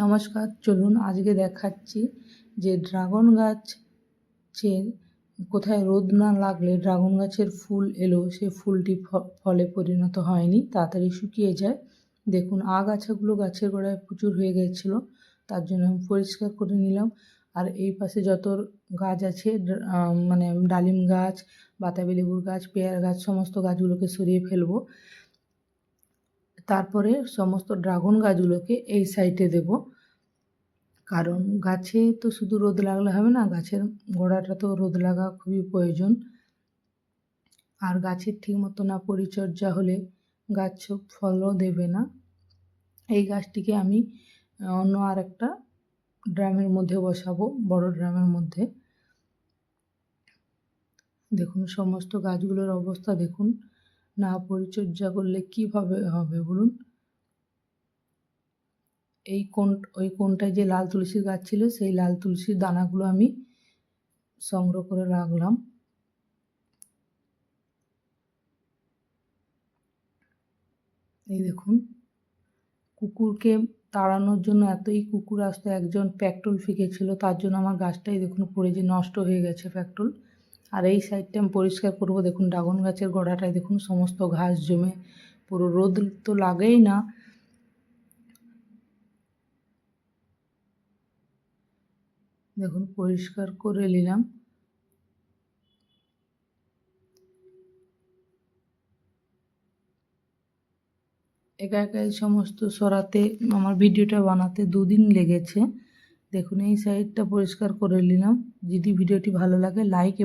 নমস্কার, চলুন আজকে দেখাচ্ছি যে ড্রাগন গাছের কোথায় রোদ না লাগলে ড্রাগন গাছের ফুল এলো সে ফুলটি ফলে পরিণত হয়নি, তাড়াতাড়ি শুকিয়ে যায়। দেখুন, আগাছাগুলো গাছের গোড়ায় প্রচুর হয়ে গেছিল তার জন্য আমি পরিষ্কার করে নিলাম। আর এই পাশে যত গাছ আছে মানে ডালিম গাছ, বাতাবি লেবুর গাছ, পেয়ারা গাছ, সমস্ত গাছগুলোকে সরিয়ে ফেলব। তারপরে সমস্ত ড্রাগন গাছগুলোকে এই সাইডে দেব। কারণ গাছে তো শুধু রোদ লাগলে হবে না, গাছের গোড়াটা তো রোদ লাগা খুবই প্রয়োজন। আর গাছের ঠিক মতো না পরিচর্যা হলে গাছ ফলও দেবে না। এই গাছটিকে আমি, অন্য আর একটা ড্রামের মধ্যে বসাবো, বড় ড্রামের মধ্যে। দেখুন, সমস্ত গাছগুলোর অবস্থা দেখুন। না পরিচর্যা করলে কীভাবে হবে বলুন? এই কোন, ওই কোনটায় যে লাল তুলসীর গাছ ছিল, সেই লাল তুলসীর দানাগুলো আমি সংগ্রহ করে রাখলাম। এই দেখুন, কুকুরকে তাড়ানোর জন্য এতই কুকুর আসতো, একজন প্যাকটুল ফিকেছিল, তার জন্য আমার গাছটাই দেখুন পড়ে যে নষ্ট হয়ে গেছে প্যাকটুল। আর এই সাইডটা আমি পরিষ্কার করব। দেখুন, ড্রাগন গাছের গোড়াটায় দেখুন, সমস্ত ঘাস জমে। পুরো রোদ তো লাগেই না। দেখুন, পরিষ্কার করে নিলাম। একা একা এই সমস্ত সরাতে, আমার ভিডিওটা বানাতে দুদিন লেগেছে। দেখুন, এই সাইডটা পরিষ্কার করে নিলাম। যদি ভিডিওটি ভালো লাগে লাইক এবং